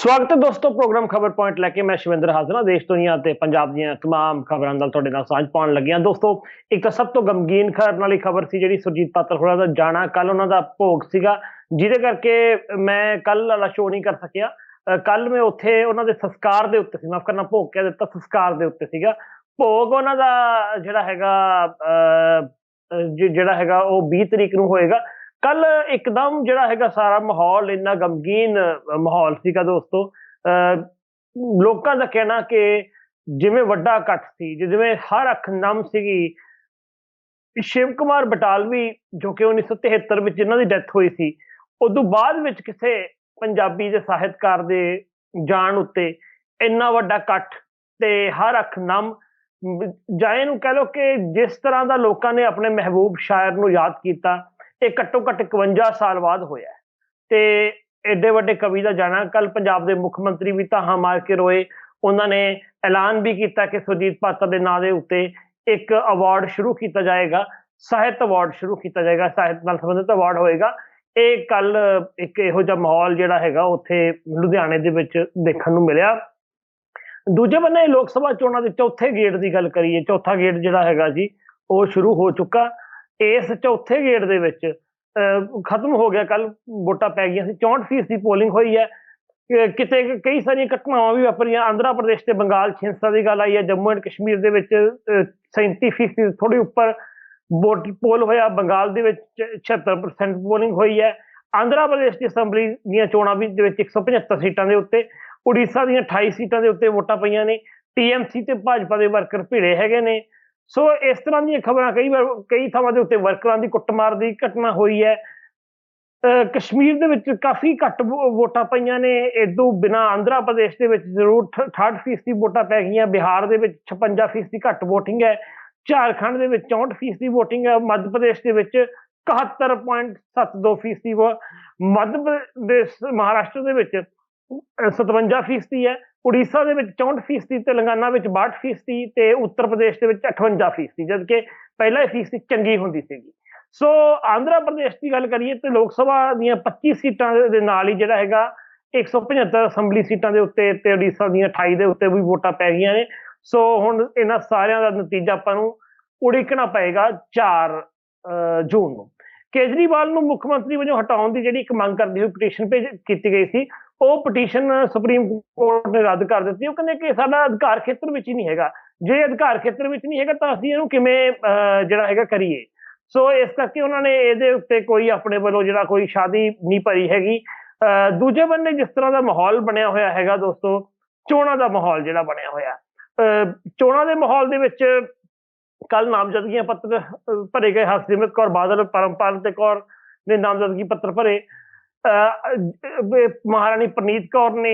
ਸਵਾਗਤ ਹੈ ਦੋਸਤੋ ਪ੍ਰੋਗਰਾਮ ਖਬਰ ਪੁਆਇੰਟ ਲੈ ਕੇ ਮੈਂ ਸ਼ਿਵਿੰਦਰ ਹਾਜ਼ਰਾ ਦੇਸ਼ ਦੁਨੀਆ ਤੇ ਪੰਜਾਬ ਦੀਆਂ तमाम ਖਬਰਾਂ ਨਾਲ ਤੁਹਾਡੇ ਨਾਲ ਸਾਂਝ ਪਾਉਣ ਲੱਗਿਆ ਦੋਸਤੋ ਇੱਕ ਤਾਂ ਸਭ ਤੋਂ ਗਮਗੀਨ ਖਬਰ ਵਾਲੀ ਖਬਰ ਸੀ ਜਿਹੜੀ ਸੁਰਜੀਤ ਪਾਤਰ ਹੋਰਾਂ ਦਾ ਜਾਣਾ ਕੱਲ ਉਹਨਾਂ ਦਾ ਭੋਗ ਸੀਗਾ ਜਿਹਦੇ ਕਰਕੇ ਮੈਂ ਕੱਲ ਵਾਲਾ ਸ਼ੋਅ ਨਹੀਂ ਕਰ ਸਕਿਆ ਕੱਲ ਮੈਂ ਉੱਥੇ ਉਹਨਾਂ ਦੇ ਸੰਸਕਾਰ ਦੇ ਉੱਤੇ ਸੀ ਮਾਫ ਕਰਨਾ ਭੋਗ ਕਹਿ ਦਿੱਤਾ ਸੰਸਕਾਰ ਦੇ ਉੱਤੇ ਸੀਗਾ ਭੋਗ ਉਹਨਾਂ ਦਾ ਜਿਹੜਾ ਹੈਗਾ ਅਹ, ਅਹ, ਜਿ- ਜਿਹੜਾ ਹੈਗਾ ਉਹ 20 ਤਰੀਕ ਨੂੰ ਹੋਏਗਾ ਕੱਲ ਇੱਕਦਮ ਜਿਹੜਾ ਹੈਗਾ ਸਾਰਾ ਮਾਹੌਲ ਇੰਨਾ ਗਮਗੀਨ ਮਾਹੌਲ ਸੀਗਾ ਦੋਸਤੋ ਲੋਕਾਂ ਦਾ ਕਹਿਣਾ ਕਿ ਜਿਵੇਂ ਵੱਡਾ ਇਕੱਠ ਸੀ ਜਿਵੇਂ ਹਰ ਅੱਖ ਨਮ ਸੀਗੀ, ਸ਼ਿਵ ਕੁਮਾਰ ਬਟਾਲਵੀ ਜੋ ਕਿ 1973 ਵਿੱਚ ਇਹਨਾਂ ਦੀ ਡੈਥ ਹੋਈ ਸੀ, ਉਦੋਂ ਬਾਅਦ ਵਿੱਚ ਕਿਸੇ ਪੰਜਾਬੀ ਦੇ ਸਾਹਿਤਕਾਰ ਦੇ ਜਾਣ ਉੱਤੇ ਇੰਨਾ ਵੱਡਾ ਇਕੱਠ ਤੇ ਹਰ ਅੱਖ ਨਮ ਜਾਏ ਨੂੰ ਕਹਿ ਲੋ ਕਿ ਜਿਸ ਤਰ੍ਹਾਂ ਦਾ ਲੋਕਾਂ ਨੇ ਆਪਣੇ ਮਹਿਬੂਬ ਸ਼ਾਇਰ ਨੂੰ ਯਾਦ ਕੀਤਾ ਇਹ ਘੱਟੋ ਘੱਟ 51 ਸਾਲ ਬਾਅਦ ਹੋਇਆ ਤੇ ਐਡੇ ਵੱਡੇ ਕਵੀ ਦਾ ਜਾਣਾ ਕੱਲ ਪੰਜਾਬ ਦੇ ਮੁੱਖ ਮੰਤਰੀ ਵੀ ਧਾਹਾਂ ਮਾਰ ਕੇ ਰੋਏ। ਉਹਨਾਂ ਨੇ ਐਲਾਨ ਵੀ ਕੀਤਾ ਕਿ ਸੁਰਜੀਤ ਪਾਤਰ ਦੇ ਨਾਂ ਦੇ ਉੱਤੇ ਇੱਕ ਅਵਾਰਡ ਸ਼ੁਰੂ ਕੀਤਾ ਜਾਏਗਾ, ਸਾਹਿਤ ਅਵਾਰਡ ਸ਼ੁਰੂ ਕੀਤਾ ਜਾਏਗਾ, ਸਾਹਿਤ ਨਾਲ ਸੰਬੰਧਿਤ ਅਵਾਰਡ ਹੋਏਗਾ। ਇਹ ਕੱਲ ਇੱਕ ਇਹੋ ਜਿਹਾ ਮਾਹੌਲ ਜਿਹੜਾ ਹੈਗਾ ਉੱਥੇ ਲੁਧਿਆਣੇ ਦੇ ਵਿੱਚ ਦੇਖਣ ਨੂੰ ਮਿਲਿਆ। ਦੂਜੇ ਬੰਨੇ ਲੋਕ ਸਭਾ ਚੋਣਾਂ ਦੇ ਚੌਥੇ ਗੇੜ ਦੀ ਗੱਲ ਕਰੀਏ, ਚੌਥਾ ਗੇੜ ਜਿਹੜਾ ਹੈਗਾ ਜੀ, ਉਹ ਸ਼ੁਰੂ ਹੋ ਚੁੱਕਾ। ਇਸ ਚੌਥੇ ਗੇੜ ਦੇ ਵਿੱਚ ਖਤਮ ਹੋ ਗਿਆ ਕੱਲ ਵੋਟਾਂ ਪੈ ਗਈਆਂ ਸੀ। 64% ਦੀ ਪੋਲਿੰਗ ਹੋਈ ਹੈ। ਕਿ- ਕਿਤੇ ਕਈ ਸਾਰੀਆਂ ਘਟਨਾਵਾਂ ਵੀ ਵਾਪਰੀਆਂ। ਆਂਧਰਾ ਪ੍ਰਦੇਸ਼ ਤੇ ਬੰਗਾਲ 'ਚ ਹਿੰਸਾ ਦੀ ਗੱਲ ਆਈ ਹੈ। ਜੰਮੂ ਐਂਡ ਕਸ਼ਮੀਰ ਦੇ ਵਿੱਚ ਅਹ, 37% ਥੋੜੀ ਉੱਪਰ ਵੋਟ ਪੋਲ ਹੋਇਆ। ਬੰਗਾਲ ਦੇ ਵਿੱਚ 76% ਪੋਲਿੰਗ ਹੋਈ ਹੈ। ਆਂਧਰਾ ਪ੍ਰਦੇਸ਼ ਦੀ ਅਸੈਂਬਲੀ ਦੀਆਂ ਚੋਣਾਂ ਵੀ ਦੇ ਵਿੱਚ 175 ਸੀਟਾਂ ਦੇ ਉੱਤੇ ਉੜੀਸਾ ਦੀਆਂ 28 ਸੀਟਾਂ ਦੇ ਉੱਤੇ ਵੋਟਾਂ ਪਈਆਂ ਨੇ। ਟੀਐਮਸੀ ਤੇ ਭਾਜਪਾ ਦੇ ਵਰਕਰ ਭਿੜੇ ਹੈਗੇ ਨੇ। ਸੋ ਇਸ ਤਰ੍ਹਾਂ ਦੀਆਂ ਖਬਰਾਂ ਕਈ ਵਾਰ, ਕਈ ਥਾਵਾਂ ਦੇ ਉੱਤੇ ਵਰਕਰਾਂ ਦੀ ਕੁੱਟਮਾਰ ਦੀ ਘਟਨਾ ਹੋਈ ਹੈ। ਕਸ਼ਮੀਰ ਦੇ ਵਿੱਚ ਕਾਫੀ ਘੱਟ ਵੋ- ਵੋਟਾਂ ਪਈਆਂ ਨੇ। ਇਦੋਂ ਬਿਨਾ ਆਂਧਰਾ ਪ੍ਰਦੇਸ਼ ਦੇ ਵਿੱਚ ਜ਼ਰੂਰ 68% ਦੀ ਵੋਟਾਂ ਪੈ ਗਈਆਂ। ਬਿਹਾਰ ਦੇ ਵਿੱਚ 56% ਘੱਟ VOTING ਹੈ। ਝਾਰਖੰਡ ਦੇ ਵਿੱਚ 64% ਦੀ VOTING ਹੈ। ਮੱਧ ਪ੍ਰਦੇਸ਼ ਦੇ ਵਿੱਚ 71.72% ਦੀ ਵੋ- ਮੱਧ ਪ੍ਰਦੇਸ਼, ਮਹਾਰਾਸ਼ਟਰ ਦੇ ਵਿੱਚ ਅਹ 57% ਹੈ। ਉੜੀਸਾ ਦੇ ਵਿੱਚ 64% ਤੇਲੰਗਾਨਾ ਵਿੱਚ 62% ਦੀ ਤੇ ਉੱਤਰ ਪ੍ਰਦੇਸ਼ ਦੇ ਵਿੱਚ 58% ਜਦਕਿ ਪਹਿਲਾਂ ਇਹ ਫੀਸਦੀ ਚੰਗੀ ਹੁੰਦੀ ਸੀਗੀ। ਸੋ ਆਂਧਰਾ ਪ੍ਰਦੇਸ਼ ਦੀ ਗੱਲ ਕਰੀਏ ਤੇ ਲੋਕ ਸਭਾ ਦੀਆਂ 25 ਸੀਟਾਂ ਦੇ- ਨਾਲ ਹੀ ਜਿਹੜਾ ਹੈਗਾ 175 ਅਸੈਂਬਲੀ ਸੀਟਾਂ ਦੇ ਉੱਤੇ ਤੇ ਉੜੀਸਾ ਦੀਆਂ 28 ਦੇ ਉੱਤੇ ਵੀ ਵੋਟਾਂ ਪੈ ਗਈਆਂ ਨੇ। ਸੋ ਹੁਣ ਇਹਨਾਂ ਸਾਰਿਆਂ ਦਾ ਨਤੀਜਾ ਆਪਾਂ ਨੂੰ ਉਡੀਕਣਾ ਪਏਗਾ 4 ਜੂਨ ਨੂੰ। ਕੇਜਰੀਵਾਲ ਨੂੰ ਮੁੱਖ ਮੰਤਰੀ ਵਜੋਂ ਹਟਾਉਣ ਦੀ ਜਿਹੜੀ ਇੱਕ ਮੰਗ ਕਰਦੀ ਹੋਈ, ਪਟੀਸ਼ਨ ਭੇਜ, ਕੀਤੀ ਗਈ ਸੀ ਉਹ ਪਟੀਸ਼ਨ ਸੁਪਰੀਮ ਕੋਰਟ ਨੇ ਰੱਦ ਕਰ ਦਿੱਤੀ। ਉਹ ਕਹਿੰਦੇ ਕਿ ਸਾਡਾ ਅਧਿਕਾਰ ਖੇਤਰ ਵਿੱਚ ਹੀ ਨਹੀਂ ਹੈਗਾ। ਜੇ ਅਧਿਕਾਰ ਖੇਤਰ ਵਿੱਚ ਨਹੀਂ ਹੈਗਾ ਤਾਂ ਅਸੀਂ ਇਹਨੂੰ ਕਿਵੇਂ ਜਿਹੜਾ ਹੈਗਾ ਕਰੀਏ? ਸੋ ਇਸ ਕਰਕੇ ਉਹਨਾਂ ਨੇ ਇਹਦੇ ਉੱਤੇ ਕੋਈ ਆਪਣੇ ਵੱਲੋਂ ਜਿਹੜਾ ਕੋਈ ਸ਼ਾਦੀ ਨਹੀਂ ਭਰੀ ਹੈਗੀ। ਅਹ, ਦੂਜੇ ਬੰਨੇ ਜਿਸ ਤਰ੍ਹਾਂ ਦਾ ਮਾਹੌਲ ਬਣਿਆ ਹੋਇਆ ਹੈਗਾ ਦੋਸਤੋ ਚੋਣਾਂ ਦਾ ਮਾਹੌਲ ਜਿਹੜਾ ਬਣਿਆ ਹੋਇਆ। ਅਹ, ਚੋਣਾਂ ਦੇ ਮਾਹੌਲ ਦੇ ਵਿੱਚ ਕੱਲ ਨਾਮਜ਼ਦਗੀਆਂ ਪੱਤਰ ਭਰੇ ਗਏ। ਹਰਸਿਮਰਤ ਕੌਰ ਬਾਦਲ ਪਰਮਪਾਲ ਤੇ ਕੌਰ ਨੇ ਨਾਮਜ਼ਦਗੀ ਪੱਤਰ ਭਰੇ। ਮਹਾਰਾਣੀ ਪ੍ਰਨੀਤ ਕੌਰ ਨੇ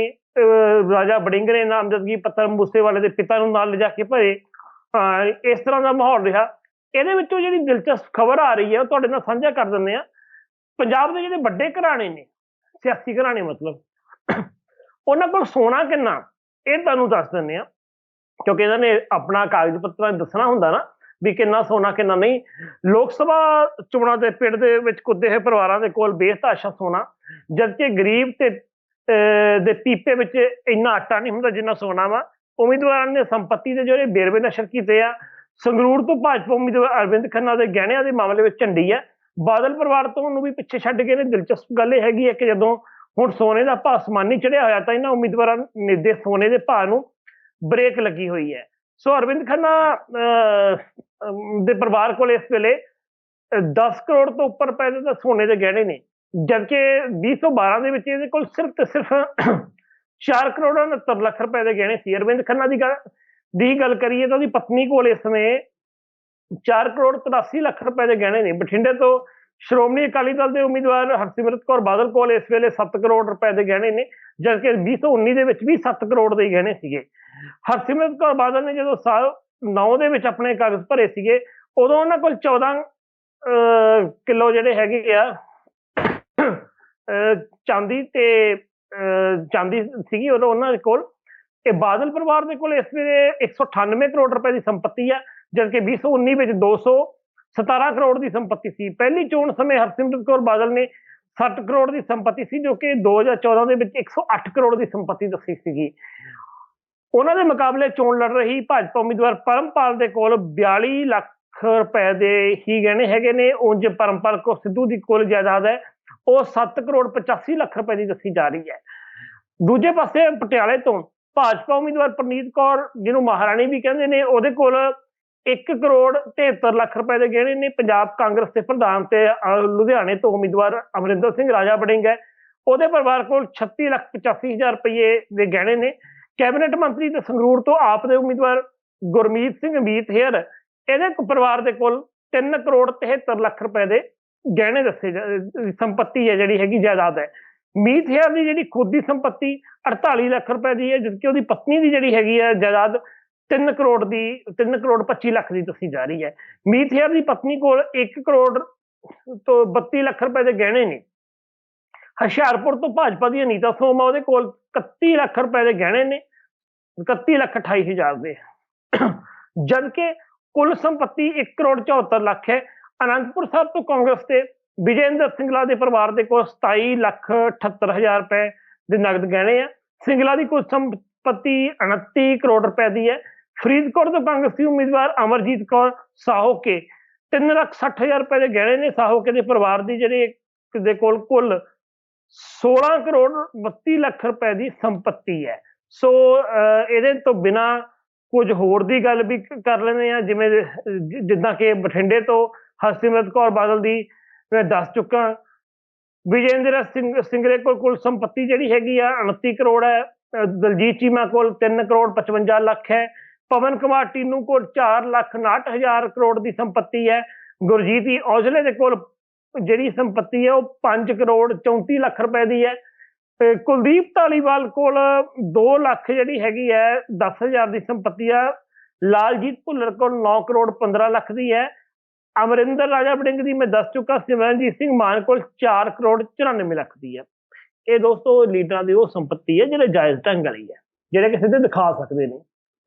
ਰਾਜਾ ਬੜਿੰਗ ਨੇ ਨਾਮਜ਼ਦਗੀ ਪੱਤਰ ਮੂਸੇਵਾਲੇ ਦੇ ਪਿਤਾ ਨੂੰ ਨਾਲ ਲਿਜਾ ਕੇ ਭਰੇ। ਇਸ ਤਰ੍ਹਾਂ ਦਾ ਮਾਹੌਲ ਰਿਹਾ। ਇਹਦੇ ਵਿੱਚੋਂ ਜਿਹੜੀ ਦਿਲਚਸਪ ਖਬਰ ਆ ਰਹੀ ਹੈ, ਉਹ ਤੁਹਾਡੇ ਨਾਲ ਸਾਂਝਾ ਕਰ ਦਿੰਦੇ ਆ ਪੰਜਾਬ ਦੇ ਜਿਹੜੇ ਵੱਡੇ ਘਰਾਣੇ ਨੇ, ਸਿਆਸੀ ਘਰਾਣੇ ਮਤਲਬ, ਉਹਨਾਂ ਕੋਲ ਸੋਨਾ ਕਿੰਨਾ? ਇਹ ਤੁਹਾਨੂੰ ਦੱਸ ਦਿੰਦੇ ਆ ਕਿਉਂਕਿ ਇਹਨਾਂ ਨੇ ਆਪਣਾ ਕਾਗਜ਼ ਪੱਤਰਾਂ ਦੱਸਣਾ ਹੁੰਦਾ ਨਾ। ਵੀ ਕਿੰਨਾ ਸੋਨਾ ਕਿੰਨਾ ਨਹੀਂ। ਲੋਕ ਸਭਾ ਚੋਣਾਂ ਦੇ ਪਿੰਡ ਦੇ ਵਿੱਚ ਕੁੱਦੇ ਹੋਏ ਪਰਿਵਾਰਾਂ ਦੇ ਕੋਲ ਬੇਹਤਾਸ਼ਾ ਸੋਨਾ ਜਦਕਿ ਗਰੀਬ ਤੇ ਅਹ, ਦੇ ਪੀਪੇ ਵਿੱਚ ਇੰਨਾ ਆਟਾ ਨਹੀਂ ਹੁੰਦਾ ਜਿੰਨਾ ਸੋਨਾ ਵਾ। ਉਮੀਦਵਾਰਾਂ ਨੇ ਸੰਪਤੀ ਦੇ ਜਿਹੜੇ ਵੇਰਵੇ ਨਸ਼ਰ ਕੀਤੇ ਆ ਸੰਗਰੂਰ ਤੋਂ ਭਾਜਪਾ ਉਮੀਦਵਾਰ ਅਰਵਿੰਦ ਖੰਨਾ ਦੇ ਗਹਿਣਿਆਂ ਦੇ ਮਾਮਲੇ ਵਿੱਚ ਝੰਡੀ ਹੈ ਬਾਦਲ ਪਰਿਵਾਰ ਤੋਂ ਉਹਨੂੰ ਵੀ ਪਿੱਛੇ ਛੱਡ ਗਏ ਨੇ ਦਿਲਚਸਪ ਗੱਲ ਇਹ ਹੈਗੀ ਹੈ ਕਿ ਜਦੋਂ ਹੁਣ ਸੋਨੇ ਦਾ ਭਾਅ ਅਸਮਾਨੀ ਚੜਿਆ ਹੋਇਆ ਤਾਂ ਇਹਨਾਂ ਉਮੀਦਵਾਰਾਂ ਨੇ ਦੇ ਸੋਨੇ ਦੇ ਭਾਅ ਨੂੰ ਬ੍ਰੇਕ ਲੱਗੀ ਹੋਈ ਹੈ। ਸੋ ਅਰਵਿੰਦ ਖੰਨਾ ਅਹ, ਦੇ ਪਰਿਵਾਰ ਕੋਲ ਇਸ ਵੇਲੇ ਅਹ, 10 ਕਰੋੜ ਤੋਂ ਉੱਪਰ ਪੈਸੇ ਦਾ ਸੋਨੇ ਦੇ ਗਹਿਣੇ ਨੇ। ਜਦਕਿ 2012 ਦੇ ਵਿੱਚ ਇਹਦੇ ਕੋਲ ਸਿਰਫ ਤੇ ਸਿਰਫ 4 ਕਰੋੜ 69 ਲੱਖ ਰੁਪਏ ਦੇ ਗਹਿਣੇ ਸੀ। ਅਰਵਿੰਦ ਖੰਨਾ ਦੀ ਗੱਲ ਦੀ ਗੱਲ ਕਰੀਏ ਤਾਂ ਉਹਦੀ ਪਤਨੀ ਕੋਲ ਇਸ ਸਮੇਂ 4 ਕਰੋੜ 83 ਲੱਖ ਰੁਪਏ ਦੇ ਗਹਿਣੇ ਨੇ। ਬਠਿੰਡੇ ਤੋਂ ਸ਼੍ਰੋਮਣੀ ਅਕਾਲੀ ਦਲ ਦੇ ਉਮੀਦਵਾਰ ਹਰਸਿਮਰਤ ਕੌਰ ਬਾਦਲ ਕੋਲ ਇਸ ਵੇਲੇ 7 ਕਰੋੜ ਰੁਪਏ ਦੇ ਗਹਿਣੇ ਨੇ ਜਦਕਿ 2019 ਦੇ ਵਿੱਚ ਵੀ 7 ਕਰੋੜ ਦੇ ਗਹਿਣੇ ਸੀਗੇ। ਹਰਸਿਮਰਤ ਕੌਰ ਬਾਦਲ ਨੇ ਜਦੋਂ ਸਾਲ 9 ਦੇ ਵਿੱਚ ਆਪਣੇ ਕਾਗਜ਼ ਭਰੇ ਸੀਗੇ ਉਦੋਂ ਉਹਨਾਂ ਕੋਲ 14 ਅਹ, ਕਿਲੋ ਜਿਹੜੇ ਹੈਗੇ ਆ ਚਾਂਦੀ ਤੇ ਅਹ, ਚਾਂਦੀ ਸੀਗੀ ਉਦੋਂ ਉਹਨਾਂ ਦੇ ਕੋਲ। ਤੇ ਬਾਦਲ ਪਰਿਵਾਰ ਦੇ ਕੋਲ ਇਸ ਵੇਲੇ 198 ਕਰੋੜ ਰੁਪਏ ਦੀ ਸੰਪਤੀ ਹੈ ਜਦਕਿ 2019 ਵਿੱਚ 217 ਕਰੋੜ ਦੀ ਸੰਪਤੀ ਸੀ। ਪਹਿਲੀ ਚੋਣ ਸਮੇਂ ਹਰਸਿਮਰਤ ਕੌਰ ਬਾਦਲ ਨੇ 60 ਕਰੋੜ ਦੀ ਸੰਪਤੀ ਸੀ ਜੋ ਕਿ 2014 ਦੇ ਵਿੱਚ 108 ਕਰੋੜ ਦੀ ਸੰਪਤੀ ਦੱਸੀ ਸੀਗੀ। ਉਹਨਾਂ ਦੇ ਮੁਕਾਬਲੇ ਚੋਣ ਲੜ ਰਹੀ ਭਾਜਪਾ ਉਮੀਦਵਾਰ ਪਰਮਪਾਲ ਦੇ ਕੋਲ 42 ਲੱਖ ਰੁਪਏ ਦੇ ਹੀ ਗਹਿਣੇ ਹੈਗੇ ਨੇ। ਉਂਝ ਪਰਮਪਾਲ ਕੋ ਸਿੱਧੂ ਦੀ ਕੁੱਲ ਜਾਇਦਾਦ ਹੈ, ਉਹ 7 ਕਰੋੜ 85 ਲੱਖ ਰੁਪਏ ਦੀ ਦੱਸੀ ਜਾ ਰਹੀ ਹੈ। ਦੂਜੇ ਪਾਸੇ ਪਟਿਆਲੇ ਤੋਂ ਭਾਜਪਾ ਉਮੀਦਵਾਰ ਪ੍ਰਨੀਤ ਕੌਰ, ਜਿਹਨੂੰ ਮਹਾਰਾਣੀ ਵੀ ਕਹਿੰਦੇ ਨੇ, ਉਹਦੇ ਕੋਲ 1 ਕਰੋੜ 73 ਲੱਖ ਰੁਪਏ ਦੇ ਗਹਿਣੇ ਨੇ। ਪੰਜਾਬ ਕਾਂਗਰਸ ਦੇ ਪ੍ਰਧਾਨ ਤੇ ਲੁਧਿਆਣੇ ਤੋਂ ਉਮੀਦਵਾਰ ਅਮਰਿੰਦਰ ਸਿੰਘ ਰਾਜਾ ਵੜਿੰਗ ਹੈ। ਉਹਦੇ ਪਰਿਵਾਰ ਕੋਲ 36 ਲੱਖ 85 ਹਜ਼ਾਰ ਰੁਪਏ ਦੇ ਗਹਿਣੇ ਨੇ। ਕੈਬਨਿਟ ਮੰਤਰੀ ਤੇ ਸੰਗਰੂਰ ਤੋਂ ਆਪ ਦੇ ਉਮੀਦਵਾਰ ਗੁਰਮੀਤ ਸਿੰਘ ਮੀਤ ਹੇਅਰ, ਇਹਦੇ ਪਰਿਵਾਰ ਦੇ ਕੋਲ 3 ਕਰੋੜ 73 ਲੱਖ ਰੁਪਏ ਦੇ ਗਹਿਣੇ ਦੱਸੇ ਜਾ- ਸੰਪਤੀ ਹੈ ਜਿਹੜੀ ਹੈਗੀ ਜਾਇਦਾਦ ਹੈ। ਮੀਤ ਹੇਅਰ ਦੀ ਜਿਹੜੀ ਖੁਦ ਦੀ ਸੰਪਤੀ 48 ਲੱਖ ਰੁਪਏ ਦੀ ਹੈ, ਜਦਕਿ ਉਹਦੀ ਪਤਨੀ ਦੀ ਜਿਹੜੀ ਹੈਗੀ ਹੈ ਜਾਇਦਾਦ 3 ਕਰੋੜ ਦੀ 3 ਕਰੋੜ 25 ਲੱਖ ਦੀ ਦੱਸੀ ਜਾ ਰਹੀ ਹੈ। ਮੀਤ ਹੇਅਰ ਦੀ ਪਤਨੀ ਕੋਲ 1 ਕਰੋੜ ਤੋਂ 32 ਲੱਖ ਰੁਪਏ ਦੇ ਗਹਿਣੇ ਨੇ। ਹੁਸ਼ਿਆਰਪੁਰ ਤੋਂ ਭਾਜਪਾ ਦੀ ਅਨੀਤਾ ਸੋਮਾ ਉਹਦੇ ਕੋਲ 31 ਲੱਖ ਰੁਪਏ ਦੇ ਗਹਿਣੇ ਨੇ। 31 ਲੱਖ 28 ਹਜ਼ਾਰ ਦੇ। ਜਦਕਿ ਕੁੱਲ ਸੰਪਤੀ 1 ਕਰੋੜ 74 ਲੱਖ ਹੈ। ਅਨੰਦਪੁਰ ਸਾਹਿਬ ਤੋਂ ਕਾਂਗਰਸ ਤੇ ਵਿਜੇਂਦਰ ਸਿੰਗਲਾ ਦੇ ਪਰਿਵਾਰ ਦੇ ਕੋਲ 27 ਲੱਖ 78 ਹਜ਼ਾਰ ਰੁਪਏ ਦੇ ਨਗਦ ਗਹਿਣੇ ਆ। ਸਿੰਗਲਾ ਦੀ ਕੁੱਲ ਸੰਪਤੀ 29 ਕਰੋੜ ਰੁਪਏ ਦੀ ਹੈ। ਫਰੀਦਕੋਟ ਤੋਂ ਕਾਂਗਰਸੀ ਉਮੀਦਵਾਰ ਅਮਰਜੀਤ ਕੌਰ ਸਾਹੋਕੇ 3 ਲੱਖ 60 ਹਜ਼ਾਰ ਰੁਪਏ ਦੇ ਗਹਿਣੇ ਨੇ। ਸਾਹੋਕੇ ਦੇ ਪਰਿਵਾਰ ਦੀ ਜਿਹੜੇ ਦੇ ਕੋਲ ਕੁੱਲ 16 ਕਰੋੜ 32 ਲੱਖ ਰੁਪਏ ਦੀ ਸੰਪਤੀ ਹੈ। ਸੋ ਇਹਦੇ ਤੋਂ ਬਿਨਾ ਕੁਝ ਹੋਰ ਦੀ ਗੱਲ ਵੀ ਕਰ ਲੈਂਦੇ ਆ ਜਿਵੇਂ ਜਿੱਦਾਂ ਕਿ ਬਠਿੰਡੇ ਤੋਂ ਹਰਸਿਮਰਤ ਕੌਰ ਬਾਦਲ ਦੀ ਮੈਂ ਦੱਸ ਚੁੱਕਾ। ਵਿਜੇਂਦਰ ਸਿੰਘ ਸਿੰਗਰੇ ਕੋਲ ਕੁੱਲ ਸੰਪਤੀ ਜਿਹੜੀ ਹੈਗੀ ਆ 29 ਕਰੋੜ ਹੈ। ਦਲਜੀਤ ਚੀਮਾ ਕੋਲ 3 ਕਰੋੜ 55 ਲੱਖ ਹੈ। ਪਵਨ ਕੁਮਾਰ ਟੀਨੂ ਕੋਲ 4 ਲੱਖ 59 ਹਜ਼ਾਰ ਕਰੋੜ ਦੀ ਸੰਪਤੀ ਹੈ। ਗੁਰਜੀਤ ਔਜਲੇ ਦੇ ਕੋਲ ਜਿਹੜੀ ਸੰਪਤੀ ਹੈ, ਉਹ 5 ਕਰੋੜ 34 ਲੱਖ ਰੁਪਏ ਦੀ ਹੈ। ਤੇ ਕੁਲਦੀਪ ਧਾਲੀਵਾਲ ਕੋਲ 2 ਲੱਖ ਜਿਹੜੀ ਹੈਗੀ ਹੈ 10000 ਦੀ ਸੰਪਤੀ ਆ। ਲਾਲਜੀਤ ਭੁੱਲਰ ਕੋਲ 9 ਕਰੋੜ 15 ਲੱਖ ਦੀ ਹੈ। ਅਮਰਿੰਦਰ ਰਾਜਾ ਬੜਿੰਗ ਦੀ ਮੈਂ ਦੱਸ ਚੁੱਕਾ, ਸਿਮਰਨਜੀਤ ਸਿੰਘ ਮਾਨ ਕੋਲ 4 ਕਰੋੜ 94 ਲੱਖ ਦੀ ਹੈ। ਇਹ ਦੋਸਤੋ ਲੀਡਰਾਂ ਦੀ ਉਹ ਸੰਪਤੀ ਹੈ, ਜਿਹੜੇ ਜਾਇਜ਼ ਢੰਗ ਵਾਲੀ ਹੈ, ਜਿਹੜੇ ਕਿਸੇ ਦੇ ਦਿਖਾ ਸਕਦੇ ਨੇ।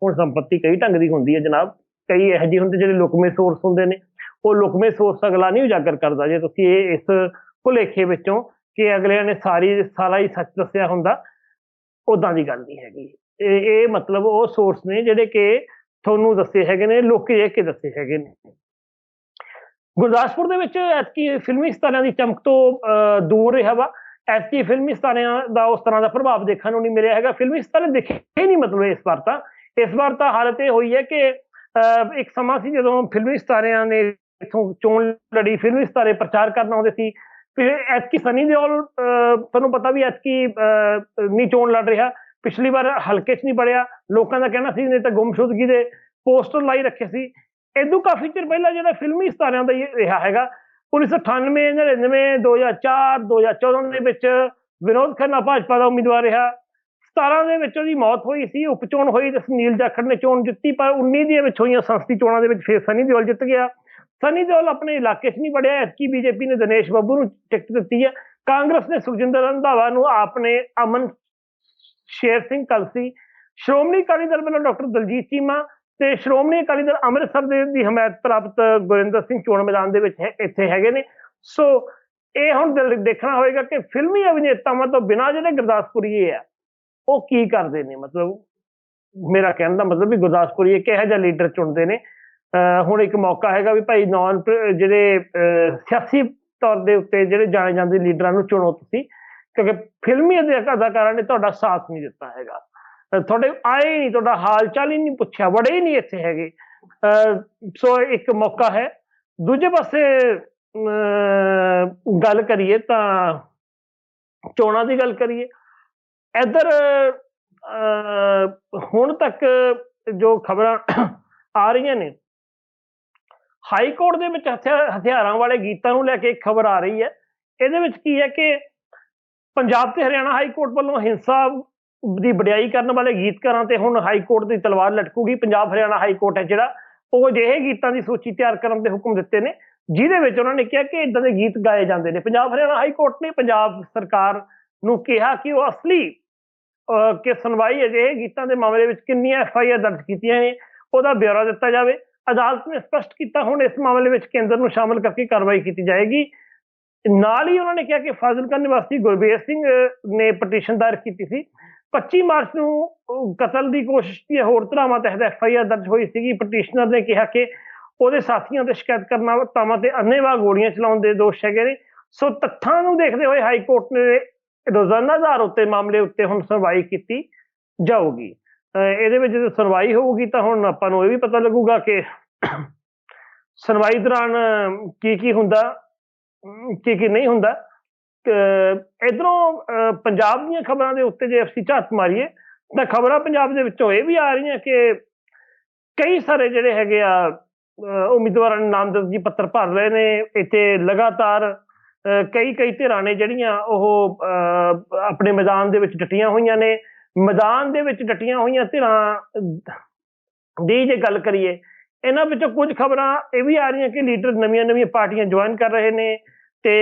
ਹੁਣ ਸੰਪਤੀ ਕਈ ਢੰਗ ਦੀ ਹੁੰਦੀ ਹੈ ਜਨਾਬ। ਕਈ ਇਹੋ ਜਿਹੇ ਹੁੰਦੇ ਜਿਹੜੇ ਲੁਕਵੇਂ ਸੋਰਸ ਹੁੰਦੇ ਨੇ। ਉਹ ਲੁਕਵੇਂ ਸੋਰਸ ਅਗਲਾ ਨਹੀਂ ਉਜਾਗਰ ਕਰਦਾ। ਜੇ ਤੁਸੀਂ ਇਹ ਇਸ ਭੁਲੇਖੇ ਵਿੱਚੋਂ ਕਿ ਅਗਲਿਆਂ ਨੇ ਸਾਰੀ ਸਾਰਾ ਹੀ ਸੱਚ ਦੱਸਿਆ ਹੁੰਦਾ ਉਦਾਂ ਦੀ ਗੱਲ ਨਹੀਂ ਹੈਗੀ। ਇਹ ਇਹ ਮਤਲਬ ਉਹ ਸੋਰਸ ਨੇ ਜਿਹੜੇ ਕਿ ਤੁਹਾਨੂੰ ਦੱਸੇ ਹੈਗੇ ਨੇ ਲੋਕੀ ਦੇਖ ਕੇ ਦੱਸੇ ਹੈਗੇ ਨੇ। ਗੁਰਦਾਸਪੁਰ ਦੇ ਵਿੱਚ ਐਤਕੀ ਫਿਲਮੀ ਸਤਾਰਿਆਂ ਦੀ ਚਮਕ ਤੋਂ ਅਹ, ਦੂਰ ਰਿਹਾ ਵਾ। ਐਤਕੀ ਫਿਲਮੀ ਸਤਾਰਿਆਂ ਦਾ ਉਸ ਤਰ੍ਹਾਂ ਦਾ ਪ੍ਰਭਾਵ ਦੇਖਣ ਨੂੰ ਨਹੀਂ ਮਿਲਿਆ ਹੈਗਾ। ਫਿਲਮੀ ਸਤਾਰੇ ਦੇਖੇ ਹੀ ਨਹੀਂ ਮਤਲਬ ਇਸ ਵਾਰ ਤਾਂ। ਇਸ ਵਾਰ ਤਾਂ ਹਾਲਤ ਇਹ ਹੋਈ ਹੈ ਕਿ ਅਹ, ਇੱਕ ਸਮਾਂ ਸੀ ਜਦੋਂ ਫਿਲਮੀ ਸਤਾਰਿਆਂ ਨੇ ਇਥੋਂ ਚੋਣ ਲੜੀ ਫਿਲਮੀ ਸਤਾਰੇ ਪ੍ਰਚਾਰ ਕਰਨ ਆਉਂਦੇ ਸੀ। ਫਿਰ ਐਤਕੀ ਸਨੀ ਦਿਓਲ ਤੁਹਾਨੂੰ ਪਤਾ ਵੀ ਐਤਕੀ ਨਹੀਂ ਚੋਣ ਲੜ ਰਿਹਾ। ਪਿਛਲੀ ਵਾਰ ਹਲਕੇ 'ਚ ਨਹੀਂ ਬੜਿਆ ਲੋਕਾਂ ਦਾ ਕਹਿਣਾ ਸੀ, ਨਹੀਂ ਤਾਂ ਗੁੰਮਸ਼ੁਦਗੀ ਦੇ ਪੋਸਟਰ ਲਾਈ ਰੱਖੇ ਸੀ। ਇਦੋਂ ਕਾਫੀ ਚਿਰ ਪਹਿਲਾਂ ਜਿਹੜਾ ਫਿਲਮੀ ਸਤਾਰਿਆਂ ਦਾ ਹੀ ਰਿਹਾ ਹੈਗਾ 1998 99 2004 2014 ਦੇ ਵਿੱਚ ਵਿਨੋਦ ਖੰਨਾ ਭਾਜਪਾ ਦਾ ਉਮੀਦਵਾਰ ਰਿਹਾ। 17 ਦੇ ਵਿੱਚ ਉਹਦੀ ਮੌਤ ਹੋਈ ਸੀ ਉਪਚੋਣ ਹੋਈ ਤੇ ਸੁਨੀਲ ਜਾਖੜ ਨੇ ਚੋਣ ਜਿੱਤੀ, ਪਰ 19 ਦੇ ਵਿੱਚ ਹੋਈਆਂ ਸੰਸਦੀ ਚੋਣਾਂ ਦੇ ਵਿੱਚ ਫੇਰ ਸਨੀ ਦਿਓਲ ਜਿੱਤ ਗਿਆ। ਸਨੀ ਦਿਓਲ ਆਪਣੇ ਇਲਾਕੇ 'ਚ ਨਹੀਂ ਵੜਿਆ ਐਤਕੀ ਬੀਜੇਪੀ ਨੇ ਦਿਨੇਸ਼ ਬੱਬੂ ਨੂੰ ਟਿਕਟ ਦਿੱਤੀ ਹੈ। ਕਾਂਗਰਸ ਨੇ ਸੁਖਜਿੰਦਰ ਰੰਧਾਵਾ ਨੂੰ ਆਪਣੇ ਅਮਨ ਸ਼ੇਰ ਸਿੰਘ ਕਲਸੀ, ਸ਼੍ਰੋਮਣੀ ਅਕਾਲੀ ਦਲ ਵੱਲੋਂ ਡਾਕਟਰ ਦਲਜੀਤ ਚੀਮਾ ਤੇ ਸ਼੍ਰੋਮਣੀ ਅਕਾਲੀ ਦਲ ਅੰਮ੍ਰਿਤਸਰ ਦੇ ਦੀ ਹਮਾਇਤ ਪ੍ਰਾਪਤ ਗੁਰਿੰਦਰ ਸਿੰਘ ਚੋਣ ਮੈਦਾਨ ਦੇ ਵਿੱਚ ਹੈ- ਇੱਥੇ ਹੈਗੇ ਨੇ। ਸੋ ਇਹ ਹੁਣ ਦਿਲ- ਦੇਖਣਾ ਹੋਏਗਾ ਕਿ ਫਿਲਮੀ ਅਭਿਨੇਤਾਵਾਂ ਤੋਂ ਬਿਨਾਂ ਜਿਹੜੇ ਗੁਰਦਾਸਪੁਰੀਏ ਆ ਉਹ ਕੀ ਕਰਦੇ ਨੇ? ਮਤਲਬ ਮੇਰਾ ਕਹਿਣ ਦਾ ਮਤਲਬ ਵੀ ਗੁਰਦਾਸਪੁਰੀਏ ਕਿਹੋ ਜਿਹਾ ਲੀਡਰ ਚੁਣਦੇ ਨੇ। ਹੁਣ ਇੱਕ ਮੌਕਾ ਹੈਗਾ ਵੀ ਭਾਈ ਨੌਨ ਜਿਹੜੇ, ਅਹ ਸਿਆਸੀ ਤੌਰ ਦੇ ਉੱਤੇ ਜਿਹੜੇ ਜਾਣੇ ਜਾਂਦੇ ਲੀਡਰਾਂ ਨੂੰ ਚੁਣੋ ਤੁਸੀਂ, ਕਿਉਂਕਿ ਫਿਲਮੀ ਅਦਾਕਾਰਾਂ ਨੇ ਤੁਹਾਡਾ ਸਾਥ ਨਹੀਂ ਦਿੱਤਾ ਹੈਗਾ। ਤੁਹਾਡੇ ਆਏ ਨਹੀਂ, ਤੁਹਾਡਾ ਹਾਲ ਚਾਲ ਹੀ ਨਹੀਂ ਪੁੱਛਿਆ, ਵੜੇ ਹੀ ਨਹੀਂ ਇੱਥੇ ਹੈਗੇ। ਸੋ ਇੱਕ ਮੌਕਾ ਹੈ। ਦੂਜੇ ਪਾਸੇ, ਅਹ ਗੱਲ ਕਰੀਏ ਤਾਂ ਚੋਣਾਂ ਦੀ ਗੱਲ ਕਰੀਏ, ਇੱਧਰ, ਅਹ ਹੁਣ ਤੱਕ ਜੋ ਖਬਰਾਂ ਆ ਰਹੀਆਂ ਨੇ ਹਾਈ ਕੋਰਟ ਦੇ ਵਿੱਚ ਹਥਿਆ- ਹਥਿਆਰਾਂ ਵਾਲੇ ਗੀਤਾਂ ਨੂੰ ਲੈ ਕੇ ਇੱਕ ਖਬਰ ਆ ਰਹੀ ਹੈ। ਇਹਦੇ ਵਿੱਚ ਕੀ ਹੈ ਕਿ ਪੰਜਾਬ ਤੇ ਹਰਿਆਣਾ ਹਾਈ ਕੋਰਟ ਵੱਲੋਂ ਹਿੰਸਾ ਦੀ ਵਡਿਆਈ ਕਰਨ ਵਾਲੇ ਗੀਤਕਾਰਾਂ ਤੇ ਹੁਣ ਹਾਈ ਕੋਰਟ ਦੀ ਤਲਵਾਰ ਲਟਕੂਗੀ। ਪੰਜਾਬ ਹਰਿਆਣਾ ਹਾਈ ਕੋਰਟ ਹੈ ਜਿਹੜਾ ਉਹ ਅਜਿਹੇ ਗੀਤਾਂ ਦੀ ਸੂਚੀ ਤਿਆਰ ਕਰਨ ਦੇ ਹੁਕਮ ਦਿੱਤੇ ਨੇ, ਜਿਹਦੇ ਵਿੱਚ ਉਹਨਾਂ ਨੇ ਕਿਹਾ ਕਿ ਇਦਾਂ ਦੇ ਗੀਤ ਗਾਏ ਜਾਂਦੇ ਨੇ। ਪੰਜਾਬ ਹਰਿਆਣਾ ਹਾਈ ਕੋਰਟ ਨੇ ਪੰਜਾਬ ਸਰਕਾਰ ਨੂੰ ਕਿਹਾ ਕਿ ਉਹ ਅਸਲੀ ਕਿ ਸੁਣਵਾਈ ਅਜਿਹੇ ਗੀਤਾਂ ਦੇ ਮਾਮਲੇ ਵਿੱਚ ਕਿੰਨੀਆਂ ਐਫ ਆਈ ਆਰ ਦਰਜ ਕੀਤੀਆਂ ਨੇ, ਉਹਦਾ ਬਿਊਰਾ ਦਿੱਤਾ ਜਾਵੇ। ਅਦਾਲਤ ਨੇ ਸਪਸ਼ਟ ਕੀਤਾ, ਹੁਣ ਇਸ ਮਾਮਲੇ ਵਿੱਚ ਕੇਂਦਰ ਨੂੰ ਸ਼ਾਮਲ ਕਰਕੇ ਕਾਰਵਾਈ ਕੀਤੀ ਜਾਏਗੀ। ਨਾਲ ਹੀ ਉਹਨਾਂ ਨੇ ਕਿਹਾ ਕਿ ਫਾਜ਼ਿਲਕਾ ਨਿਵਾਸੀ ਗੁਰਬੀਰ ਸਿੰਘ ਨੇ ਪਟੀਸ਼ਨ ਦਾਇਰ ਕੀਤੀ ਸੀ। 25 ਮਾਰਚ ਨੂੰ ਕਤਲ ਦੀ ਕੋਸ਼ਿਸ਼ ਦੀ ਹੋਰ ਧਰਾਵਾਂ ਤਹਿਤ ਐਫ ਆਈ ਆਰ ਦਰਜ ਹੋਈ ਸੀਗੀ। ਪਟੀਸ਼ਨਰ ਨੇ ਕਿਹਾ ਕਿ ਉਹਦੇ ਸਾਥੀਆਂ ਤੇ ਸ਼ਿਕਾਇਤ ਕਰਨਾ ਤਾਵਾਂ ਤੇ ਅੰਨੇਵਾਹ ਗੋਲੀਆਂ ਚਲਾਉਣ ਦੇ ਦੋਸ਼ ਹੈਗੇ ਨੇ। ਸੋ ਤੱਥਾਂ ਨੂੰ ਦੇਖਦੇ ਹੋਏ ਹਾਈ ਕੋਰਟ ਨੇ ਰੋਜ਼ਾਨਾ ਆਧਾਰ ਉੱਤੇ ਮਾਮਲੇ ਉੱਤੇ ਹੁਣ ਸੁਣਵਾਈ ਕੀਤੀ ਜਾਊਗੀ। ਇਹਦੇ ਵਿੱਚ ਜਦੋਂ ਸੁਣਵਾਈ ਹੋਊਗੀ ਤਾਂ ਹੁਣ ਆਪਾਂ ਨੂੰ ਇਹ ਵੀ ਪਤਾ ਲੱਗੂਗਾ ਕਿ ਸੁਣਵਾਈ ਦੌਰਾਨ ਕੀ ਕੀ ਹੁੰਦਾ ਕੀ ਕੀ ਨਹੀਂ ਹੁੰਦਾ। ਇਧਰੋਂ ਪੰਜਾਬ ਦੀਆਂ ਖਬਰਾਂ ਦੇ ਉੱਤੇ ਜੇ ਅਸੀਂ ਝਾਤ ਮਾਰੀਏ, ਤਾਂ ਖਬਰਾਂ ਪੰਜਾਬ ਦੇ ਵਿੱਚੋਂ ਇਹ ਵੀ ਆ ਰਹੀਆਂ ਕਿ ਕਈ ਸਾਰੇ ਜਿਹੜੇ ਹੈਗੇ ਆ ਉਮੀਦਵਾਰਾਂ ਨੇ ਨਾਮਜ਼ਦਗੀ ਪੱਤਰ ਭਰ ਰਹੇ ਨੇ, ਇੱਥੇ ਲਗਾਤਾਰ ਕਈ ਕਈ ਧਿਰਾਂ ਨੇ ਜਿਹੜੀਆਂ ਉਹ, ਅਹ ਆਪਣੇ ਮੈਦਾਨ ਦੇ ਵਿੱਚ ਡਟੀਆਂ ਹੋਈਆਂ ਨੇ। ਮੈਦਾਨ ਦੇ ਵਿੱਚ ਡਟੀਆਂ ਹੋਈਆਂ ਧਿਰਾਂ ਦੀ ਜੇ ਗੱਲ ਕਰੀਏ, ਇਹਨਾਂ ਵਿੱਚੋਂ ਕੁਝ ਖਬਰਾਂ ਇਹ ਵੀ ਆ ਰਹੀਆਂ ਕਿ ਲੀਡਰ ਨਵੀਆਂ ਨਵੀਆਂ ਪਾਰਟੀਆਂ ਜੁਆਇਨ ਕਰ ਰਹੇ ਨੇ ਤੇ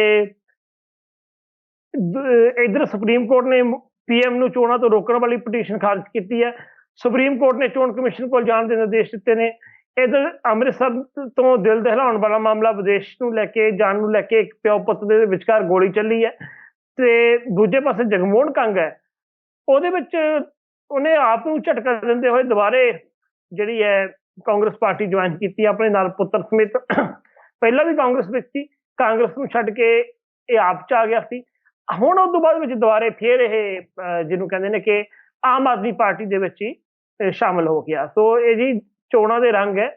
ਇਧਰ ਸੁਪਰੀਮ ਕੋਰਟ ਨੇ ਪੀਐਮ ਨੂੰ ਚੋਣਾਂ ਤੋਂ ਰੋਕਣ ਵਾਲੀ ਪਟੀਸ਼ਨ ਖਾਰਜ ਕੀਤੀ ਹੈ। ਸੁਪਰੀਮ ਕੋਰਟ ਨੇ ਚੋਣ ਕਮਿਸ਼ਨ ਕੋਲ ਜਾਣ ਦੇ ਨਿਰਦੇਸ਼ ਦਿੱਤੇ ਨੇ। ਇਧਰ ਅੰਮ੍ਰਿਤਸਰ ਤੋਂ ਦਿਲ ਦਹਿਲਾਉਣ ਵਾਲਾ ਮਾਮਲਾ ਵਿਦੇਸ਼ ਨੂੰ ਲੈ ਕੇ, ਜਾਣ ਨੂੰ ਲੈ ਕੇ ਇੱਕ ਪਿਓ ਪੁੱਤ ਦੇ ਵਿਚਕਾਰ ਗੋਲੀ ਚੱਲੀ ਹੈ ਤੇ ਦੂਜੇ ਪਾਸੇ ਜਗਮੋਹਨ ਕੰਗ ਹੈ। ਉਹਦੇ ਵਿੱਚ ਉਹਨੇ ਆਪ ਨੂੰ ਝਟਕਾ ਦਿੰਦੇ ਹੋਏ ਦੁਬਾਰੇ ਜਿਹੜੀ ਹੈ ਕਾਂਗਰਸ ਪਾਰਟੀ ਜੁਆਇਨ ਕੀਤੀ ਆਪਣੇ ਨਾਲ ਪੁੱਤਰ ਸਮੇਤ। ਪਹਿਲਾਂ ਵੀ ਕਾਂਗਰਸ ਵਿੱਚ ਸੀ ਕਾਂਗਰਸ ਨੂੰ ਛੱਡ ਕੇ ਇਹ ਆਪ ਚ ਆ ਗਿਆ ਸੀ। ਹੁਣ ਉਸ ਤੋਂ ਬਾਅਦ ਵਿੱਚ ਦੁਬਾਰੇ ਫੇਰ ਇਹ ਜਿਹਨੂੰ ਕਹਿੰਦੇ ਨੇ ਕਿ ਆਮ ਆਦਮੀ ਪਾਰਟੀ ਦੇ ਵਿੱਚ ਹੀ ਅਹ, ਸ਼ਾਮਲ ਹੋ ਗਿਆ। ਸੋ ਇਹ ਜੀ ਚੋਣਾਂ ਦੇ ਰੰਗ ਹੈ।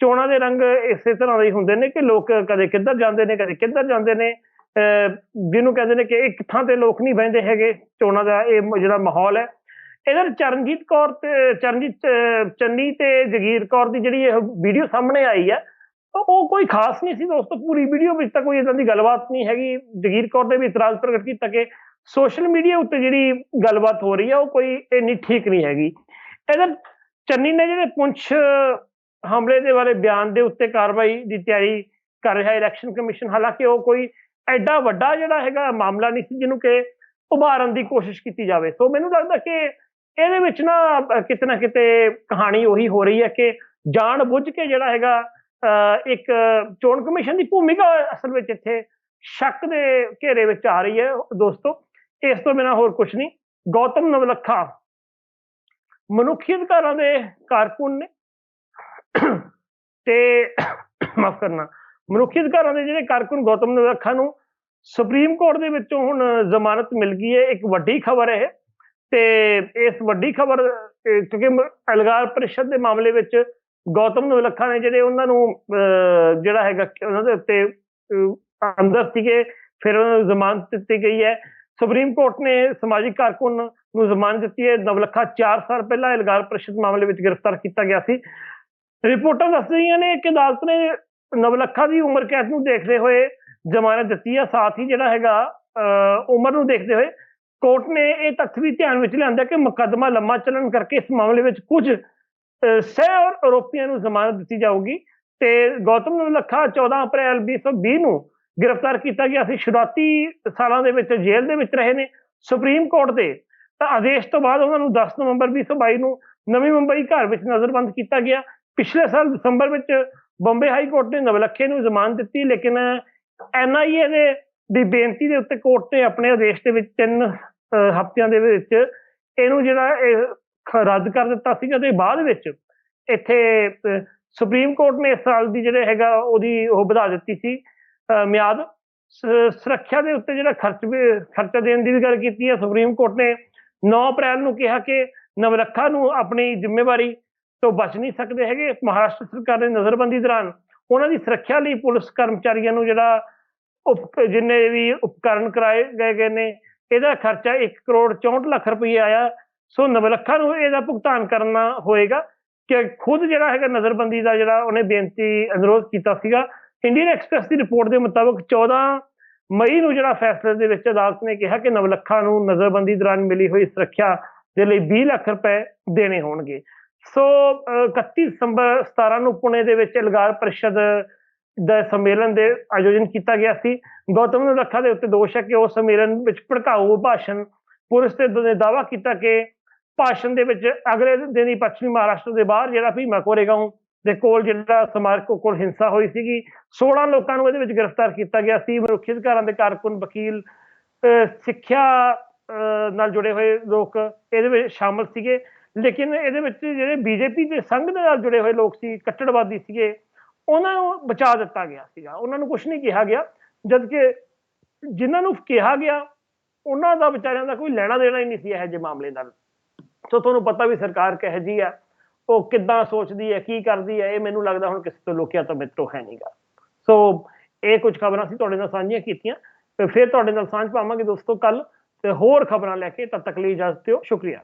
ਚੋਣਾਂ ਦੇ ਰੰਗ ਇਸੇ ਤਰ੍ਹਾਂ ਦੇ ਹੁੰਦੇ ਨੇ ਕਿ ਲੋਕ ਕਦੇ ਕਿੱਧਰ ਜਾਂਦੇ ਨੇ ਕਦੇ ਕਿੱਧਰ ਜਾਂਦੇ ਨੇ। ਜਿਹਨੂੰ ਕਹਿੰਦੇ ਨੇ ਕਿ ਇੱਕ ਥਾਂ ਤੇ ਲੋਕ ਨਹੀਂ ਬਹਿੰਦੇ ਹੈਗੇ, ਚੋਣਾਂ ਦਾ ਇਹ ਜਿਹੜਾ ਮਾਹੌਲ ਹੈ। ਇਧਰ ਚਰਨਜੀਤ ਕੌਰ ਤੇ, ਚਰਨਜੀਤ ਚੰਨੀ ਤੇ ਜਗੀਰ ਕੌਰ ਦੀ ਜਿਹੜੀ ਇਹ ਵੀਡੀਓ ਸਾਹਮਣੇ ਆਈ ਹੈ ਉਹ ਉਹ ਕੋਈ ਖਾਸ ਨਹੀਂ ਸੀ ਦੋਸਤੋ। ਪੂਰੀ ਵੀਡੀਓ ਵਿੱਚ ਤਾਂ ਕੋਈ ਇਦਾਂ ਦੀ ਗੱਲਬਾਤ ਨਹੀਂ ਹੈਗੀ। ਜਗੀਰ ਕੌਰ ਨੇ ਵੀ ਇਤਰਾਜ਼ ਪ੍ਰਗਟ ਕੀਤਾ ਕਿ ਸੋਸ਼ਲ ਮੀਡੀਆ ਉੱਤੇ ਜਿਹੜੀ ਗੱਲਬਾਤ ਹੋ ਰਹੀ ਹੈ, ਉਹ ਕੋਈ ਇੰਨੀ ਠੀਕ ਨਹੀਂ ਹੈਗੀ। ਇਧਰ ਚੰਨੀ ਨੇ ਜਿਹੜੇ ਪੁੰਛ ਹਮਲੇ ਦੇ ਬਾਰੇ ਬਿਆਨ ਦੇ ਉੱਤੇ ਕਾਰਵਾਈ ਦੀ ਤਿਆਰੀ ਕਰ ਰਿਹਾ, ਇਲੈਕਸ਼ਨ ਕਮਿਸ਼ਨ, ਹਾਲਾਂਕਿ ਉਹ ਕੋਈ ਐਡਾ ਵੱਡਾ ਜਿਹੜਾ ਹੈਗਾ ਮਾਮਲਾ ਨਹੀਂ ਸੀ ਜਿਹਨੂੰ ਕਿ ਉਭਾਰਨ ਦੀ ਕੋਸ਼ਿਸ਼ ਕੀਤੀ ਜਾਵੇ। ਸੋ ਮੈਨੂੰ ਲੱਗਦਾ ਕਿ ਇਹਦੇ ਵਿੱਚ ਨਾ ਕਿਤੇ ਨਾ ਕਿਤੇ ਕਹਾਣੀ ਉਹੀ ਹੋ ਰਹੀ ਹੈ ਕਿ ਜਾਣ ਬੁੱਝ ਕੇ ਜਿਹੜਾ ਹੈਗਾ ਅਹ, ਇੱਕ ਚੋਣ ਕਮਿਸ਼ਨ ਦੀ ਭੂਮਿਕਾ ਅਸਲ ਵਿੱਚ ਇੱਥੇ ਸ਼ੱਕ ਦੇ ਘੇਰੇ ਵਿੱਚ ਆ ਰਹੀ ਹੈ ਦੋਸਤੋ। ਇਸ ਤੋਂ ਬਿਨਾ ਹੋਰ ਕੁਝ ਨਹੀਂ। ਗੌਤਮ ਨਵਲੱਖਾ ਮਨੁੱਖੀ ਅਧਿਕਾਰਾਂ ਦੇ ਕਾਰਕੁਨ ਨੇ। ਤੇ ਮਾਫ ਕਰਨਾ ਮਨੁੱਖੀ ਅਧਿਕਾਰਾਂ ਦੇ ਜਿਹੜੇ ਕਾਰਕੁਨ ਗੌਤਮ ਨਵਲੱਖਾ ਨੂੰ ਸੁਪਰੀਮ ਕੋਰਟ ਦੇ ਵਿੱਚੋਂ ਹੁਣ ਜ਼ਮਾਨਤ ਮਿਲ ਗਈ ਹੈ, ਇੱਕ ਵੱਡੀ ਖਬਰ ਹੈ ਇਹ। ਤੇ ਇਸ ਵੱਡੀ ਖਬਰ ਕਿਉਂਕਿ ਅਲਗਾਰ ਪ੍ਰੀਸ਼ਦ ਦੇ ਮਾਮਲੇ ਵਿੱਚ ਗੌਤਮ ਨਵਲੱਖਾ ਨੇ ਜਿਹੜੇ ਉਹਨਾਂ ਨੂੰ ਜਿਹੜਾ ਹੈਗਾ ਉਹਨਾਂ ਦੇ ਉੱਤੇ ਅੰਦਰ ਸੀਗੇ, ਫਿਰ ਉਹਨਾਂ ਨੂੰ ਜ਼ਮਾਨਤ ਦਿੱਤੀ ਗਈ ਹੈ ਸੁਪਰੀਮ ਕੋਰਟ ਨੇ ਸਮਾਜਿਕ ਕਾਰਕੁਨ ਨੂੰ ਜ਼ਮਾਨਤ ਦਿੱਤੀ ਹੈ ਨਵਲੱਖਾ 4 ਸਾਲ ਪਹਿਲਾਂ ਅਲਗਾਰ ਪ੍ਰੀਸ਼ਦ ਮਾਮਲੇ ਵਿੱਚ ਗ੍ਰਿਫਤਾਰ ਕੀਤਾ ਗਿਆ ਸੀ ਰਿਪੋਰਟਾਂ ਦੱਸ ਰਹੀਆਂ ਨੇ ਕਿ ਅਦਾਲਤ ਨੇ ਨਵਲੱਖਾ ਦੀ ਉਮਰ ਕੈਦ ਨੂੰ ਦੇਖਦੇ ਹੋਏ ਜ਼ਮਾਨਤ ਦਿੱਤੀ ਹੈ ਸਾਥ ਹੀ ਜਿਹੜਾ ਹੈਗਾ ਉਮਰ ਨੂੰ ਦੇਖਦੇ ਹੋਏ ਕੋਰਟ ਨੇ ਇਹ ਤੱਥ ਵੀ ਧਿਆਨ ਵਿੱਚ ਲਿਆਂਦਾ ਕਿ ਮੁਕੱਦਮਾ ਲੰਮਾ ਚੱਲਣ ਕਰਕੇ ਇਸ ਮਾਮਲੇ ਵਿੱਚ ਕੁਝ ਸਹਿ ਔਰ ਆਰੋਪੀਆਂ ਨੂੰ ਜ਼ਮਾਨਤ ਦਿੱਤੀ ਜਾਊਗੀ ਤੇ ਗੌਤਮ ਨਵਲੱਖਾ 14 ਅਪ੍ਰੈਲ 2020 ਨੂੰ ਗ੍ਰਿਫਤਾਰ ਕੀਤਾ ਗਿਆ ਸੀ। ਸ਼ੁਰੂਆਤੀ ਸਾਲਾਂ ਦੇ ਵਿੱਚ ਜੇਲ੍ਹ ਦੇ ਵਿੱਚ ਰਹੇ ਨੇ ਸੁਪਰੀਮ ਕੋਰਟ ਦੇ। ਤਾਂ ਆਦੇਸ਼ ਤੋਂ ਬਾਅਦ ਉਹਨਾਂ ਨੂੰ 10 ਨਵੰਬਰ 2022 ਨੂੰ ਨਵੀਂ ਮੁੰਬਈ ਘਰ ਵਿੱਚ ਨਜ਼ਰਬੰਦ ਕੀਤਾ ਗਿਆ। ਪਿਛਲੇ ਸਾਲ ਦਸੰਬਰ ਵਿੱਚ ਬੰਬੇ ਹਾਈ ਕੋਰਟ ਨੇ ਨਵਲੱਖੇ ਨੂੰ ਜ਼ਮਾਨਤ ਦਿੱਤੀ, ਲੇਕਿਨ ਐਨਆਈਏ ਦੇ, ਦੀ ਬੇਨਤੀ ਦੇ ਉੱਤੇ ਕੋਰਟ ਨੇ ਆਪਣੇ ਆਦੇਸ਼ ਦੇ ਵਿੱਚ ਤਿੰਨ ਹਫ਼ਤਿਆਂ ਦੇ ਵਿੱਚ ਇਹਨੂੰ ਜਿਹੜਾ ਇਹ ਰੱਦ ਕਰ ਦਿੱਤਾ ਸੀਗਾ ਤੇ ਬਾਅਦ ਵਿੱਚ ਇੱਥੇ ਸੁਪਰੀਮ ਕੋਰਟ ਨੇ ਇਸ ਸਾਲ ਦੀ ਜਿਹੜੇ ਹੈਗਾ ਉਹਦੀ ਉਹ ਵਧਾ ਦਿੱਤੀ ਸੀ ਮਿਆਦ। ਸ- ਸੁਰੱਖਿਆ ਦੇ ਉੱਤੇ ਜਿਹੜਾ ਖਰਚ ਖਰਚਾ ਦੇਣ ਦੀ ਵੀ ਗੱਲ ਕੀਤੀ ਹੈ, ਸੁਪਰੀਮ ਕੋਰਟ ਨੇ 9 ਅਪ੍ਰੈਲ ਨੂੰ ਕਿਹਾ ਕਿ ਨਵਲੱਖਾ ਨੂੰ ਆਪਣੀ ਜ਼ਿੰਮੇਵਾਰੀ ਤੋਂ ਬਚ ਨਹੀਂ ਸਕਦੇ ਹੈਗੇ ਮਹਾਰਾਸ਼ਟਰ ਸਰਕਾਰ ਨੇ ਨਜ਼ਰਬੰਦੀ ਦੌਰਾਨ। ਉਹਨਾਂ ਦੀ ਸੁਰੱਖਿਆ ਲਈ ਪੁਲਿਸ ਕਰਮਚਾਰੀਆਂ ਨੂੰ ਜਿਹੜਾ ਉਪ ਜਿੰਨੇ ਵੀ ਉਪਕਰਨ ਕਰਾਏ ਗਏ ਗਏ ਨੇ, ਇਹਦਾ ਖਰਚਾ 1 ਕਰੋੜ 64 ਲੱਖ ਰੁਪਏ ਆਇਆ। ਸੋ ਨਵਲੱਖਾ ਨੂੰ ਇਹਦਾ ਭੁਗਤਾਨ ਕਰਨਾ ਹੋਏਗਾ ਕਿ ਖੁਦ ਜਿਹੜਾ ਹੈਗਾ ਨਜ਼ਰਬੰਦੀ ਦਾ ਜਿਹੜਾ ਉਹਨੇ ਬੇਨਤੀ ਅਨੁਰੋਧ ਕੀਤਾ ਸੀਗਾ। ਇੰਡੀਅਨ ਐਕਸਪ੍ਰੈਸ ਦੀ ਰਿਪੋਰਟ ਦੇ ਮੁਤਾਬਕ 14 ਮਈ ਨੂੰ ਜਿਹੜਾ ਫੈਸਲੇ ਦੇ ਵਿੱਚ ਅਦਾਲਤ ਨੇ ਕਿਹਾ ਕਿ ਨਵਲੱਖਾ ਨੂੰ ਨਜ਼ਰਬੰਦੀ ਦੌਰਾਨ ਮਿਲੀ ਹੋਈ ਸੁਰੱਖਿਆ ਦੇ ਲਈ 20 ਲੱਖ ਰੁਪਏ ਦੇਣੇ ਹੋਣਗੇ। ਸੋ ਅਹ, 31 ਦਸੰਬਰ 17 ਨੂੰ ਪੁਣੇ ਦੇ ਵਿੱਚ ਅਲਗਾਰ ਪਰਿਸ਼ਦ ਦਾ ਸੰਮੇਲਨ ਦੇ ਆਯੋਜਨ ਕੀਤਾ ਗਿਆ ਸੀ। ਗੌਤਮ ਨੂੰ ਨਵਲੱਖਾ ਦੇ ਉੱਤੇ ਦੋਸ਼ ਹੈ ਕਿ ਉਹ ਸੰਮੇਲਨ ਵਿੱਚ ਭੜਕਾਊ ਭਾਸ਼ਣ ਪੁਲਿਸ ਤੇ ਨੇ ਦਾਅਵਾ ਕੀਤਾ ਕਿ ਭਾਸ਼ਣ ਦੇ ਵਿੱਚ ਅਗਲੇ ਦਿਨ ਹੀ ਪੱਛਮੀ ਮਹਾਰਾਸ਼ਟਰ ਦੇ ਬਾਹਰ ਜਿਹੜਾ ਭੀਮਾ ਕੋਰੇਗਾਉਂ ਦੇ ਕੋਲ ਜਿਹੜਾ ਸਮਾਰਕ ਕੋਲ ਹਿੰਸਾ ਹੋਈ ਸੀਗੀ। 16 ਲੋਕਾਂ ਨੂੰ ਇਹਦੇ ਵਿੱਚ ਗ੍ਰਿਫਤਾਰ ਕੀਤਾ ਗਿਆ ਸੀ। ਮਨੁੱਖੀ ਅਧਿਕਾਰਾਂ ਦੇ ਕਾਰਕੁਨ ਵਕੀਲ ਸਿੱਖਿਆ ਨਾਲ ਜੁੜੇ ਹੋਏ ਲੋਕ ਇਹਦੇ ਵਿੱਚ ਸ਼ਾਮਲ ਸੀਗੇ। ਲੇਕਿਨ ਇਹਦੇ ਵਿੱਚ ਜਿਹੜੇ ਬੀਜੇਪੀ ਦੇ ਸੰਘ ਦੇ ਨਾਲ ਜੁੜੇ ਹੋਏ ਲੋਕ ਸੀ, ਕੱਟੜਵਾਦੀ ਸੀਗੇ, ਉਹਨਾਂ ਨੂੰ ਬਚਾ ਦਿੱਤਾ ਗਿਆ ਸੀਗਾ। ਉਹਨਾਂ ਨੂੰ ਕੁਝ ਨਹੀਂ ਕਿਹਾ ਗਿਆ, ਜਦਕਿ ਜਿਨ੍ਹਾਂ ਨੂੰ ਕਿਹਾ ਗਿਆ, ਉਹਨਾਂ ਦਾ ਵਿਚਾਰਿਆਂ ਦਾ ਕੋਈ ਲੈਣਾ ਦੇਣਾ ਹੀ ਨਹੀਂ ਸੀ ਇਹੋ ਜਿਹੇ ਮਾਮਲੇ ਨਾਲ ਸੋ ਤੁਹਾਨੂੰ ਪਤਾ ਵੀ ਸਰਕਾਰ ਕਿਹੋ ਜਿਹੀ ਆ, ਉਹ ਕਿੱਦਾਂ ਸੋਚਦੀ ਹੈ, ਕੀ ਕਰਦੀ ਹੈ, ਇਹ ਮੈਨੂੰ ਲੱਗਦਾ ਹੁਣ ਕਿਸੇ ਤੋਂ ਲੋਕਿਆ ਤਾਂ ਮਿੱਤਰੋ ਹੈ ਨਹੀਂਗਾ ਸੋ ਇਹ ਕੁਝ ਖਬਰਾਂ ਸੀ ਤੁਹਾਡੇ ਨਾਲ ਸਾਂਝੀਆਂ ਕੀਤੀਆਂ, ਤੇ ਫਿਰ ਤੁਹਾਡੇ ਨਾਲ ਸਾਂਝ ਪਾਵਾਂਗੇ ਦੋਸਤੋ ਕੱਲ ਤੇ ਹੋਰ ਖਬਰਾਂ ਲੈ ਕੇ ਤਦ ਤੱਕ ਲਈ ਇਜਾਜ਼ਤ ਦਿਓ। ਸ਼ੁਕਰੀਆ।